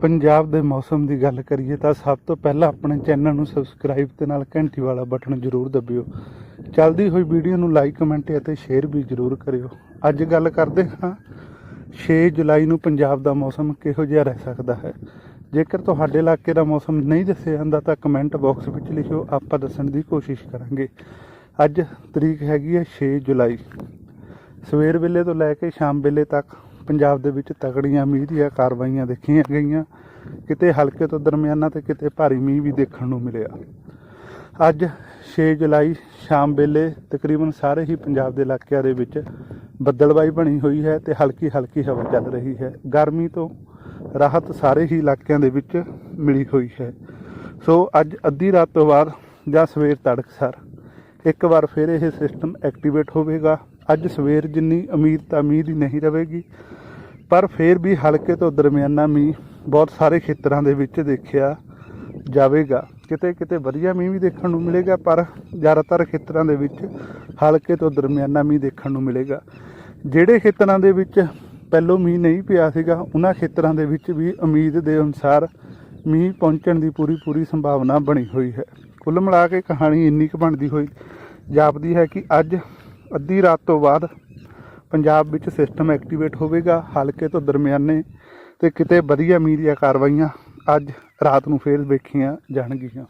ਪੰਜਾਬ ਦੇ ਮੌਸਮ ਦੀ ਗੱਲ ਕਰੀਏ ਤਾਂ ਸਭ ਤੋਂ ਪਹਿਲਾਂ ਆਪਣੇ ਚੈਨਲ ਨੂੰ ਸਬਸਕ੍ਰਾਈਬ ਤੇ ਨਾਲ ਘੰਟੀ ਵਾਲਾ ਬਟਨ ਜ਼ਰੂਰ ਦਬਿਓ। ਚੱਲਦੀ ਹੋਈ ਵੀਡੀਓ ਨੂੰ ਲਾਈਕ ਕਮੈਂਟ ਅਤੇ ਸ਼ੇਅਰ ਵੀ ਜ਼ਰੂਰ ਕਰਿਓ। ਅੱਜ ਗੱਲ ਕਰਦੇ ਹਾਂ 6 ਜੁਲਾਈ ਨੂੰ ਪੰਜਾਬ ਦਾ ਮੌਸਮ ਕਿਹੋ ਜਿਹਾ ਰਹਿ ਸਕਦਾ ਹੈ? ਜੇਕਰ ਤੁਹਾਡੇ ਇਲਾਕੇ ਦਾ ਮੌਸਮ ਨਹੀਂ ਦੱਸਿਆ ਜਾਂਦਾ ਤਾਂ ਕਮੈਂਟ ਬਾਕਸ ਵਿੱਚ ਲਿਖਿਓ, ਆਪਾਂ ਦੱਸਣ ਦੀ ਕੋਸ਼ਿਸ਼ ਕਰਾਂਗੇ। ਅੱਜ ਤਰੀਕ ਹੈਗੀ ਹੈ 6 ਜੁਲਾਈ। ਸਵੇਰ ਵੇਲੇ ਤੋਂ ਲੈ ਕੇ ਸ਼ਾਮ ਵੇਲੇ ਤੱਕ ਪੰਜਾਬ ਦੇ ਵਿੱਚ ਤਗੜੀਆਂ ਮੀਂਹ ਦੀਆਂ ਕਾਰਵਾਈਆਂ ਦੇਖੀਆਂ ਗਈਆਂ। ਕਿਤੇ ਹਲਕੇ ਤੋਂ ਦਰਮਿਆਨਾ ਤੇ ਕਿਤੇ ਭਾਰੀ ਮੀਂਹ ਵੀ ਦੇਖਣ ਨੂੰ ਮਿਲਿਆ। ਅੱਜ 6 ਜੁਲਾਈ ਸ਼ਾਮ ਵੇਲੇ ਤਕਰੀਬਨ ਸਾਰੇ ਹੀ ਪੰਜਾਬ ਦੇ ਇਲਾਕਿਆਂ ਦੇ ਵਿੱਚ ਬੱਦਲਬਾਈ ਬਣੀ ਹੋਈ ਹੈ ਤੇ ਹਲਕੀ ਹਲਕੀ ਹਵਾ ਚੱਲ ਰਹੀ ਹੈ। ਗਰਮੀ ਤੋਂ ਰਾਹਤ ਸਾਰੇ ਹੀ ਇਲਾਕਿਆਂ ਦੇ ਵਿੱਚ ਮਿਲੀ ਹੋਈ ਹੈ। ਸੋ ਅੱਜ ਅੱਧੀ ਰਾਤ ਤੋਂ ਬਾਅਦ ਜਾਂ ਸਵੇਰ ਤੜਕਸਾਰ ਇੱਕ ਵਾਰ ਫਿਰ ਇਹ ਸਿਸਟਮ ਐਕਟੀਵੇਟ ਹੋਵੇਗਾ। ਅੱਜ ਸਵੇਰ ਜਿੰਨੀ ਉਮੀਦ ਤਾਂ ਮੀਂਹ ਹੀ ਨਹੀਂ ਰਹੇਗੀ ਪਰ ਫਿਰ ਵੀ ਹਲਕੇ ਤੋਂ ਦਰਮਿਆਨਾ ਮੀਂਹ ਬਹੁਤ ਸਾਰੇ ਖੇਤਰਾਂ ਦੇ ਵਿੱਚ ਦੇਖਿਆ ਜਾਵੇਗਾ। ਕਿਤੇ ਕਿਤੇ ਵਧੀਆ ਮੀਂਹ ਵੀ ਦੇਖਣ ਨੂੰ ਮਿਲੇਗਾ, ਪਰ ਜ਼ਿਆਦਾਤਰ ਖੇਤਰਾਂ ਦੇ ਵਿੱਚ ਹਲਕੇ ਤੋਂ ਦਰਮਿਆਨਾ ਮੀਂਹ ਦੇਖਣ ਨੂੰ ਮਿਲੇਗਾ। ਜਿਹੜੇ ਖੇਤਰਾਂ ਦੇ ਵਿੱਚ ਪਹਿਲੋਂ ਮੀਂਹ ਨਹੀਂ ਪਿਆ ਸੀਗਾ, ਉਹਨਾਂ ਖੇਤਰਾਂ ਦੇ ਵਿੱਚ ਵੀ ਉਮੀਦ ਦੇ ਅਨੁਸਾਰ ਮੀਂਹ ਪਹੁੰਚਣ ਦੀ ਪੂਰੀ ਪੂਰੀ ਸੰਭਾਵਨਾ ਬਣੀ ਹੋਈ ਹੈ। ਕੁੱਲ ਮਿਲਾ ਕੇ ਕਹਾਣੀ ਇੰਨੀ ਕੁ ਬਣਦੀ ਹੋਈ ਜਾਪਦੀ ਹੈ ਕਿ ਅੱਜ ਅੱਧੀ ਰਾਤ ਤੋਂ ਬਾਅਦ ਪੰਜਾਬ ਵਿੱਚ ਸਿਸਟਮ ਐਕਟੀਵੇਟ ਹੋਵੇਗਾ ਹਲਕੇ ਤੋਂ ਦਰਮਿਆਨੇ ਤੇ ਕਿਤੇ ਵਧੀਆ ਮੀਂਹ ਕਾਰਵਾਈਆਂ ਅੱਜ ਰਾਤ ਨੂੰ ਫੇਰ ਵੇਖੀਆਂ ਜਾਣਗੀਆਂ।